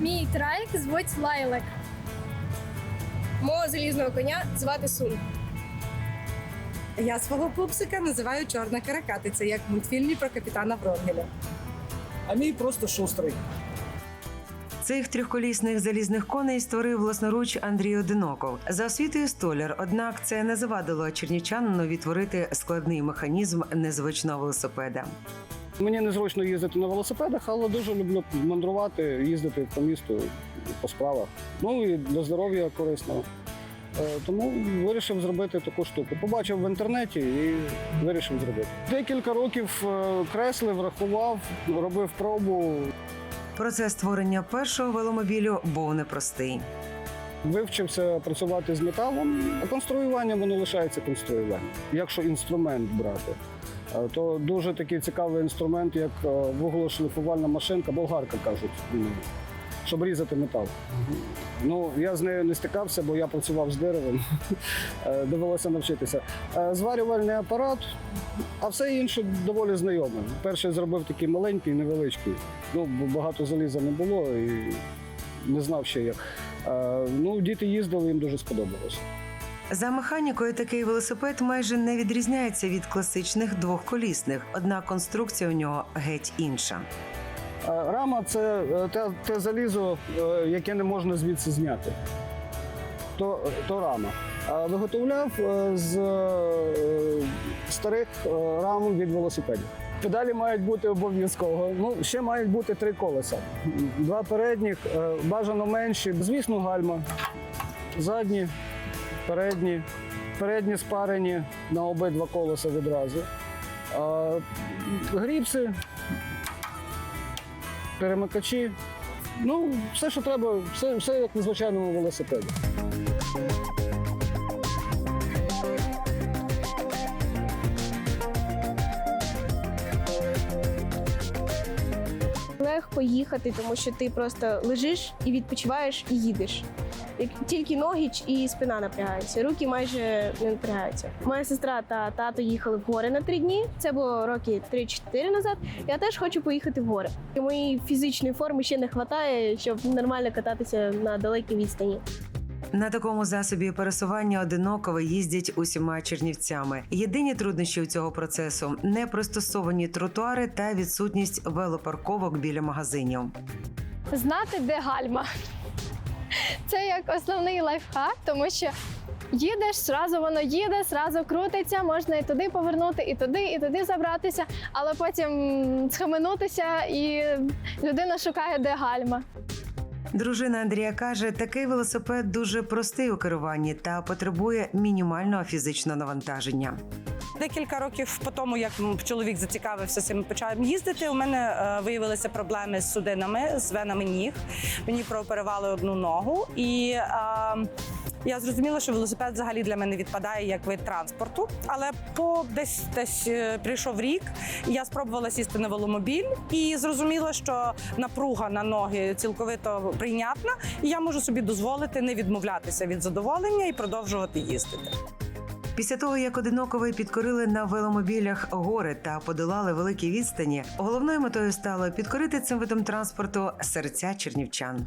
Мій трайк звуть Лайлек. Мого залізного коня звати Сун. Я свого пупсика називаю чорна каракатиця, як в мультфільмі про капітана Вронгеля. А мій просто шустрий. Цих трьохколісних залізних коней створив власноруч Андрій Одиноков. За освітою столяр, однак це не завадило чернівчанину відтворити складний механізм незвичного велосипеда. Мені незручно їздити на велосипедах, але дуже люблю мандрувати, їздити по місту по справах. Ну і для здоров'я корисно. Е, Тому вирішив зробити таку штуку. Побачив в інтернеті і вирішив зробити. Декілька років е, креслив, рахував, робив пробу, Процес створення першого веломобілю був непростий. вивчився працювати з металом, а конструювання воно лишається конструюванням. Якщо інструмент брати, то дуже такий цікавий інструмент, як е, вуглошліфувальна машинка, болгарка кажуть, щоб різати метал. Ну, я з нею не стикався, бо я працював з деревом, Е, довелося навчитися. Е, Зварювальний апарат, а все інше доволі знайоме. Перший зробив такий маленький, невеличкий. Ну, багато заліза не було і не знав ще як. Е, Ну, діти їздили, їм дуже сподобалось. За механікою такий велосипед майже не відрізняється від класичних двохколісних, однак конструкція у нього геть інша. Е, Рама це е, те, те залізо, е, яке не можна звідси зняти. То, то рама. Виготовляв з старих рам від велосипедів. Педалі мають бути обов'язково. Ну, ще мають бути три колеса. Два передніх, бажано менші. Звісно, гальма. Задні, передні, передні спарені на обидва колеса відразу. Гріпси, перемикачі. Ну, все, що треба, все, все як на звичайному велосипеді. Легко їхати, тому що ти просто лежиш і відпочиваєш і їдеш. Тільки ноги і спина напрягаються, руки майже не напрягаються. Моя сестра та тато їхали в гори на три дні. Це було роки 3-4 назад. Я теж хочу поїхати в гори. Моєї фізичної форми ще не вистачає, щоб нормально кататися на далекій відстані. На такому засобі пересування одиноково їздять усіма чернівцями. Єдині труднощі у цього процесу непристосовані тротуари та відсутність велопарковок біля магазинів. Знати, де гальма. Це як основний лайфхак, тому що їдеш, зразу воно їде, зразу крутиться, можна і туди повернути, і туди, і туди забратися, але потім схаменутися, і людина шукає, де гальма. Дружина Андрія каже, такий велосипед дуже простий у керуванні та потребує мінімального фізичного навантаження. Декілька років по тому, як чоловік зацікавився цим, почав їздити. У мене е, виявилися проблеми з судинами, з венами ніг. Мені прооперували одну ногу, і е, я зрозуміла, що велосипед взагалі для мене відпадає як вид транспорту. Але по десь десь е, прийшов рік, я спробувала сісти на веломобіль і зрозуміла, що напруга на ноги цілковито прийнятна, і я можу собі дозволити не відмовлятися від задоволення і продовжувати їздити. Після того, як одинокові підкорили на веломобілях гори та подолали великі відстані, головною метою стало підкорити цим видом транспорту серця чернівчан.